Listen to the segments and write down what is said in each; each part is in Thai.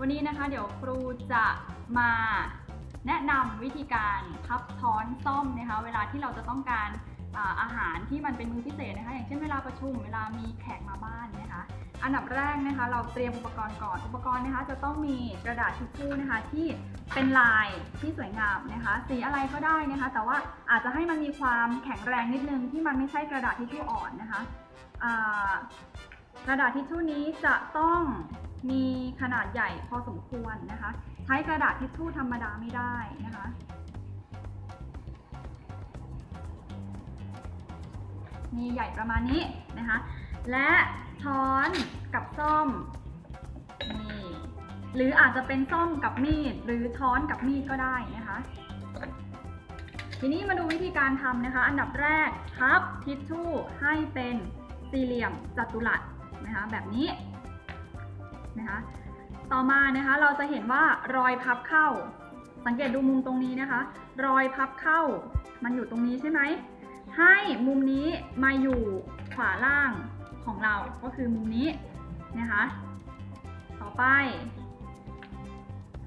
วันนี้นะคะเดี๋ยวครูจะมาแนะนำวิธีการพับช้อนซ่อมนะคะ เวลาที่เราจะต้องการอาหารที่มันเป็นมือพิเศษนะคะ อย่างเช่นเวลาประชุมเวลามีแขกมาบ้านนะคะ อันดับแรกนะคะ เราเตรียมอุปกรณ์ก่อนอุปกรณ์นะคะ จะต้องมีกระดาษทิชชู่นะคะที่เป็นลายที่สวยงามนะคะ สีอะไรก็ได้นะคะ แต่ว่าอาจจะให้มันมีความแข็งแรงนิดนึงที่มันไม่ใช่กระดาษทิชชู่อ่อนนะคะกระดาษทิชชู่นี้จะต้อง มีขนาดใหญ่พอสมควรนะคะ ใช้กระดาษทิชชู่ธรรมดาไม่ได้นะคะ มีใหญ่ประมาณนี้นะคะ และช้อนกับซ่อมนี่หรืออาจจะเป็นซ่อมกับมีด หรือช้อนกับมีดก็ได้นะคะ ทีนี้มาดูวิธีการทำนะคะ อันดับแรกพับทิชชู่ให้เป็นสี่เหลี่ยมจัตุรัสนะคะแบบนี้ นะคะต่อมานะคะเราจะเห็นว่ารอยพับเข้า สังเกตดูมุมตรงนี้นะคะ รอยพับเข้า มันอยู่ตรงนี้ใช่ไหมให้มุมนี้มาอยู่ขวาล่างของเราก็คือมุมนี้นะคะ ต่อไป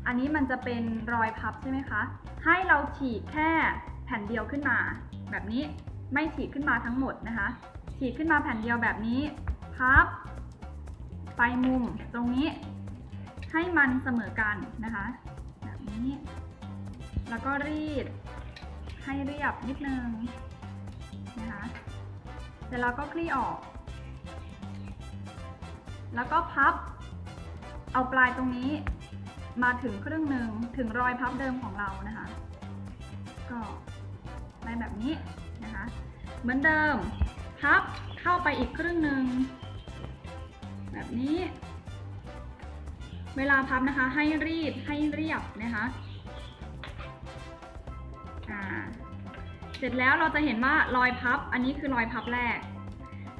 อันนี้มันจะเป็นรอยพับใช่ไหมคะให้เราฉีกแค่แผ่นเดียวขึ้นมา แบบนี้ไม่ฉีกขึ้นมาทั้งหมดนะคะ ฉีกขึ้นมาแผ่นเดียวแบบนี้พับ ไปมุมตรงนี้ให้มันเสมอกันนะคะ แบบนี้ แล้วก็รีดให้เรียบนิดนึงนะคะเสร็จแล้วก็คลี่ออก แล้วก็พับ เอาปลายตรงนี้มาถึงครึ่งหนึ่งถึงรอยพับเดิมของเรานะคะ ก็ได้แบบนี้นะคะ เหมือนเดิม พับเข้าไปอีกครึ่งหนึ่ง นี้ เวลาพับนะคะให้รีดให้เรียบนะคะอ่าเสร็จแล้วเราจะเห็นว่ารอยพับ อันนี้คือรอยพับแรก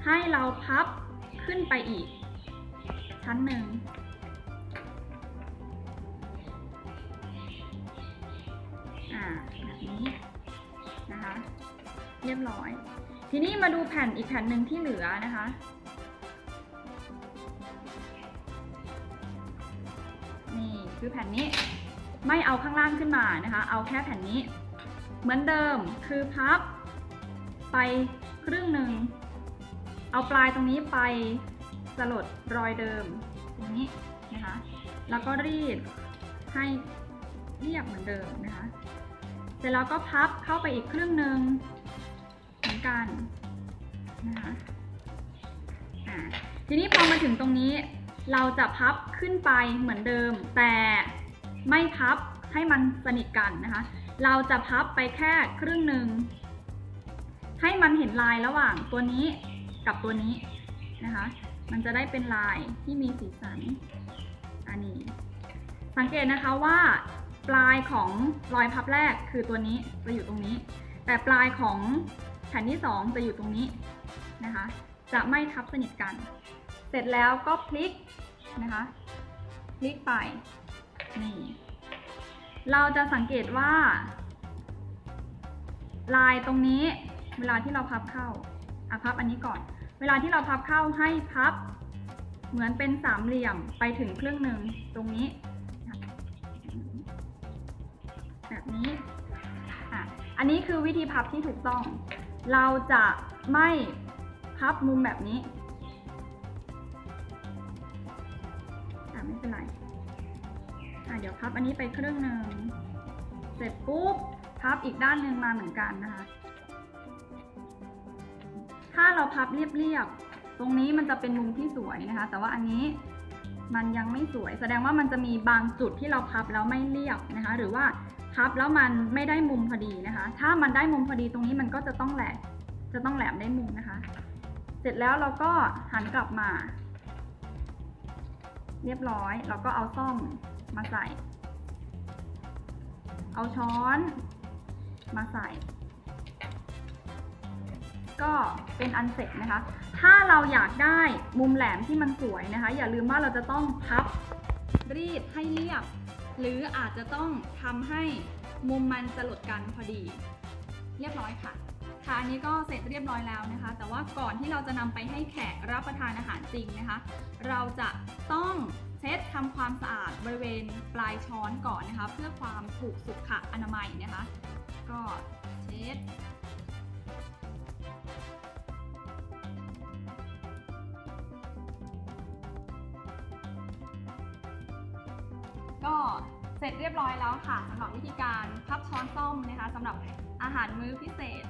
ให้เราพับขึ้นไปอีก ชั้นหนึ่งอ่าแบบนี้นะคะ เรียบร้อย ทีนี้มาดูแผ่นอีกแผ่นหนึ่งที่เหลือนะคะ คือแผ่นนี้ไม่เอาข้างล่างขึ้นมานะคะ เอาแค่แผ่นนี้ เหมือนเดิมคือพับไปครึ่งหนึ่ง เอาปลายตรงนี้ไปสลดรอยเดิมตรงนี้นะคะ แล้วก็รีดให้เรียบเหมือนเดิมนะคะ เสร็จแล้วก็พับเข้าไปอีกครึ่งหนึ่งเหมือนกันนะคะทีนี้พอมาถึงตรงนี้ เราจะพับขึ้นไปเหมือนเดิม แต่ไม่พับให้มันสนิทกันนะคะ เราจะพับไปแค่ครึ่งหนึ่งให้มันเห็นลายระหว่างตัวนี้กับตัวนี้นะคะ มันจะได้เป็นลายที่มีสีสันอันนี้ สังเกตนะคะว่าปลายของรอยพับแรกคือตัวนี้จะอยู่ตรงนี้ แต่ปลายของแผ่นที่สองจะอยู่ตรงนี้นะคะ จะไม่ทับสนิทกัน เสร็จแล้วก็พลิกนะคะพลิกไปนี่เราจะสังเกตว่า ลายตรงนี้เวลาที่เราพับเข้าอะพับอันนี้ก่อน เวลาที่เราพับเข้าให้พับ เหมือนเป็นสามเหลี่ยมไปถึงครึ่งหนึ่งตรงนี้ แบบนี้อะอันนี้คือวิธีพับที่ถูกต้อง เราจะไม่พับมุมแบบนี้ ไม่เป็นไรอะเดี๋ยวพับอันนี้ไปครึ่งหนึ่งเสร็จปุ๊บพับอีกด้านหนึ่งมาเหมือนกันนะคะ ถ้าเราพับเรียบๆ ตรงนี้มันจะเป็นมุมที่สวยนะคะ แต่ว่าอันนี้มันยังไม่สวย แสดงว่ามันจะมีบางจุดที่เราพับแล้วไม่เรียบนะคะ หรือว่าพับแล้วมันไม่ได้มุมพอดีนะคะ ถ้ามันได้มุมพอดีตรงนี้มันก็จะต้องแหลมจะต้องแหลมได้มุมนะคะ เสร็จแล้วเราก็หันกลับมา เรียบร้อยเราก็เอาซ่อมมาใส่ เอาช้อนมาใส่ ก็เป็นอันเสร็จนะคะ ถ้าเราอยากได้มุมแหลมที่มันสวยนะคะ อย่าลืมว่าเราจะต้องพับรีดให้เรียบ หรืออาจจะต้องทำให้มุมมันสลดกันพอดี เรียบร้อยค่ะ ค่ะอันนี้ก็เสร็จเรียบร้อยแล้วนะคะ แต่ว่าก่อนที่เราจะนำไปให้แขกรับประทานอาหารจริงนะคะ เราจะต้องเช็ดทำความสะอาดบริเวณปลายช้อนก่อนนะคะ เพื่อความถูกสุขอนามัยนะคะ ก็เช็ดก็เสร็จเรียบร้อยแล้วค่ะสำหรับวิธีการพับช้อนส้อมนะคะสำหรับอาหารมื้อพิเศษ